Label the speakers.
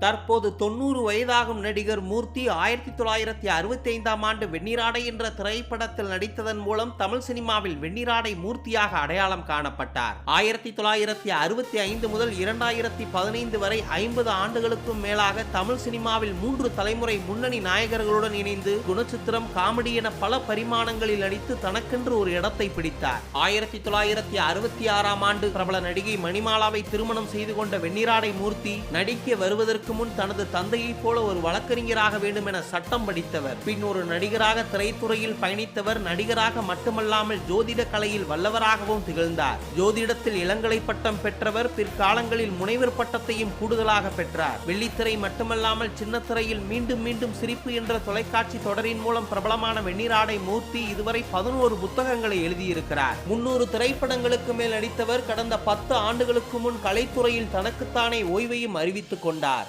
Speaker 1: தற்போது தொண்ணூறு வயதாகும் நடிகர் மூர்த்தி ஆயிரத்தி தொள்ளாயிரத்தி அறுபத்தி ஐந்தாம் ஆண்டு வெண்ணிராடை என்ற திரைப்படத்தில் நடித்ததன் மூலம் தமிழ் சினிமாவில் வெண்ணிராடை மூர்த்தியாக அடையாளம் காணப்பட்டார். ஆயிரத்தி தொள்ளாயிரத்தி அறுபத்தி ஐந்து முதல் இரண்டாயிரத்தி பதினைந்து வரை ஐம்பது ஆண்டுகளுக்கும் மேலாக தமிழ் சினிமாவில் மூன்று தலைமுறை முன்னணி நாயகர்களுடன் இணைந்து குணச்சித்திரம் காமெடி என பல பரிமாணங்களில் நடித்து தனக்கென்று ஒரு இடத்தை பிடித்தார். ஆயிரத்தி தொள்ளாயிரத்தி அறுபத்தி ஆறாம் ஆண்டு பிரபல நடிகை மணிமாலாவை திருமணம் செய்து கொண்ட வெண்ணிராடை மூர்த்தி நடிக்க வருவதற்கு முன் தனது தந்தையைப் போல ஒரு வழக்கறிஞராக வேண்டும் என சட்டம் படித்தவர். பின் ஒரு நடிகராக திரைத்துறையில் பயணித்தவர். நடிகராக மட்டுமல்லாமல் ஜோதிட கலையில் வல்லவராகவும் திகழ்ந்தார். ஜோதிடத்தில் இளங்கலை பட்டம் பெற்றவர். பிற்காலங்களில் முனைவர் பட்டத்தையும் கூடுதலாக பெற்றார். வெள்ளித்திரை மட்டுமல்லாமல் சின்னத்திரையில் மீண்டும் மீண்டும் சிரிப்பு என்ற தொலைக்காட்சி தொடரின் மூலம் பிரபலமான வெண்ணிராடை மூர்த்தி இதுவரை பதினோரு புத்தகங்களை எழுதியிருக்கிறார். முன்னூறு திரைப்படங்களுக்கு மேல் நடித்தவர் கடந்த பத்து ஆண்டுகளுக்கு முன் கலைத்துறையில் தனக்குத்தானே ஓய்வையும் அறிவித்துக் கொண்டார்.